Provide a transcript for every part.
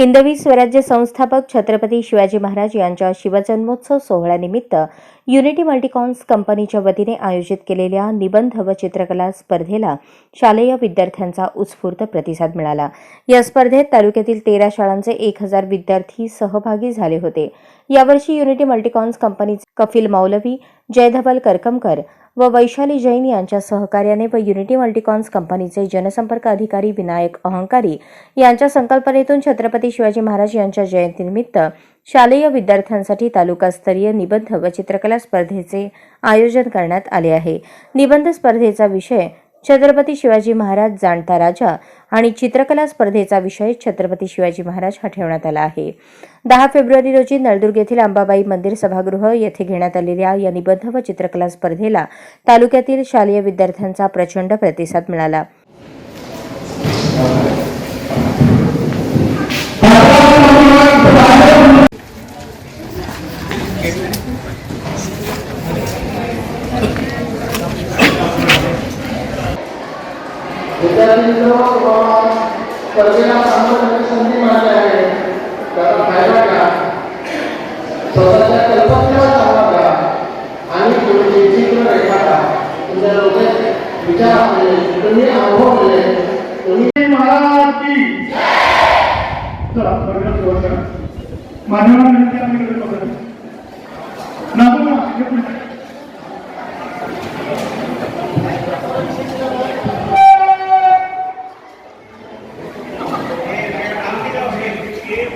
हिंदवी स्वराज्य संस्थापक छत्रपती शिवाजी महाराज यांच्या शिवजन्मोत्सव सोहळ्यानिमित्त युनिटी मल्टीकॉन्स कंपनीच्या वतीने आयोजित केलेल्या निबंध व चित्रकला स्पर्धेला शालेय विद्यार्थ्यांचा उत्स्फूर्त प्रतिसाद मिळाला. या स्पर्धेत तालुक्यातील तेरा शाळांचे एक हजार विद्यार्थी सहभागी झाले होते. यावर्षी युनिटी मल्टीकॉन्स कंपनीचे कफिल मौलवी जयधवल करकमकर व वैशाली जैन यांच्या सहकार्याने व युनिटी मल्टीकॉन्स कंपनीचे जनसंपर्क अधिकारी विनायक अहंकारी यांच्या संकल्पनेतून छत्रपती शिवाजी महाराज यांच्या जयंतीनिमित्त शालेय विद्यार्थ्यांसाठी तालुकास्तरीय निबंध व चित्रकला स्पर्धेचे आयोजन करण्यात आले आहे. निबंध स्पर्धेचा विषय छत्रपती शिवाजी महाराज जाणता राजा आणि चित्रकला स्पर्धेचा विषय छत्रपती शिवाजी महाराज हा ठेवण्यात आला आहे. दहा फेब्रुवारी रोजी नळदुर्ग येथील अंबाबाई मंदिर सभागृह येथे घेण्यात आलेल्या या निबंध व चित्रकला स्पर्धेला तालुक्यातील शालेय विद्यार्थ्यांचा प्रचंड प्रतिसाद मिळाला. विद्यार्थ्यांनो स्पर्धेला सामोरं संधी मिळाली आहे. त्याचा फायदा घ्या. स्वतःच्या कल्पनेवर चालवा घ्या आणि तुम्ही चित्र रेखाटा तुमच्या डोक्यात विचार असले तुम्ही अनुभवले. तुम्ही महाराज की चला सुरुवात करा मान्यवर बघा नागो ना एक मिनिट. सगळ्यांनी चित्रकला स्पर्धेचे विद्यार्थ्यांना म्हणजे काय बोलतात विद्यार्थ्यांनो स्पर्धेला सामोरं जाण्याची संधी मिळाली आहे त्याचा फायदा घ्या स्वतःच्या कल्पनेवर चालवा घ्या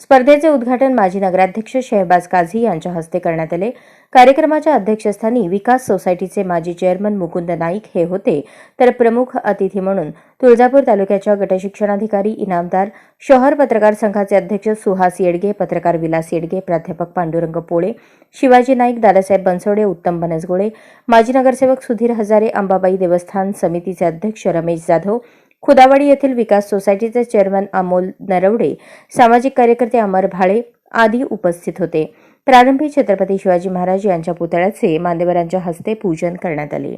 स्पर्धेचे उद्घाटन माजी नगराध्यक्ष शहबाज काझी यांच्या हस्ते करण्यात आले. कार्यक्रमाच्या अध्यक्षस्थानी विकास सोसायटीचे माजी चेअरमन मुकुंद नाईक हे होते. तर प्रमुख अतिथी म्हणून तुळजापूर तालुक्याच्या गटशिक्षणाधिकारी इनामदार शहर पत्रकार संघाचे अध्यक्ष सुहास येडगे पत्रकार विलास येडगे प्राध्यापक पांडुरंग पोळे शिवाजी नाईक दादासाहेब बनसोडे उत्तम बनसगोळे माजी नगरसेवक सुधीर हजारे अंबाबाई देवस्थान समितीचे अध्यक्ष रमेश जाधव खुदावाडी येथील विकास सोसायटीचे चेअरमन अमोल नरवडे सामाजिक कार्यकर्ते अमर भाळे आदी उपस्थित होते. प्रारंभी छत्रपती शिवाजी महाराज यांच्या पुतळ्याचे मान्यवरांच्या हस्ते पूजन करण्यात आले.